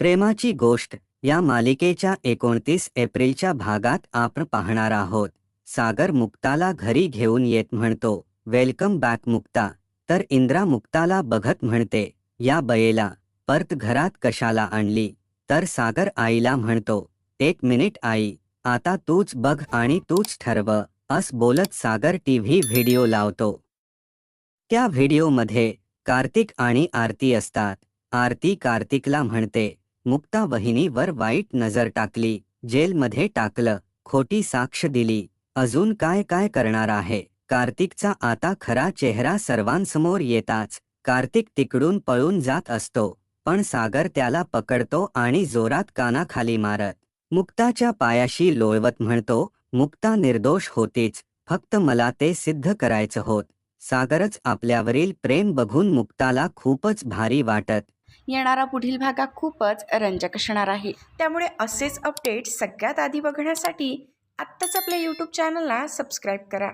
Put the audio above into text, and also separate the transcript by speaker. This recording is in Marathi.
Speaker 1: प्रेमाची गोष्ट या मालिकेच्या एकोणतीस एप्रिलच्या भागात आपण पाहणार आहोत. सागर मुक्ताला घरी घेऊन येत म्हणतो वेलकम बॅक मुक्ता. तर इंद्रा मुक्ताला बघत म्हणते या बयेला परत घरात कशाला आणली तर सागर आईला म्हणतो एक मिनिट आई आता तूच बघ आणि तूच ठरव अस बोलत सागर टीव्ही व्हिडिओ लावतो. त्या व्हिडिओमध्ये कार्तिक आणि आरती असतात. आरती कार्तिकला म्हणते मुक्ता वहिनीवर वाईट नजर टाकली जेलमध्ये टाकलं खोटी साक्ष दिली अजून काय काय करणार आहे? कार्तिकचा आता खरा चेहरा सर्वांसमोर येताच कार्तिक तिकडून पळून जात असतो पण सागर त्याला पकडतो आणि जोरात कानाखाली मारत मुक्ताच्या पायाशी लोळवत म्हणतो मुक्ता निर्दोष होतीच फक्त मला ते सिद्ध करायचं होत. सागरच आपल्यावरील प्रेम बघून मुक्ताला खूपच भारी वाटत
Speaker 2: येणारा पुढील भाग खूपच रंजक असणार आहे. त्यामुळे असेच अपडेट सगळ्यात आधी बघण्यासाठी आत्ताच आपल्या यूट्यूब चॅनलला सबस्क्राईब करा.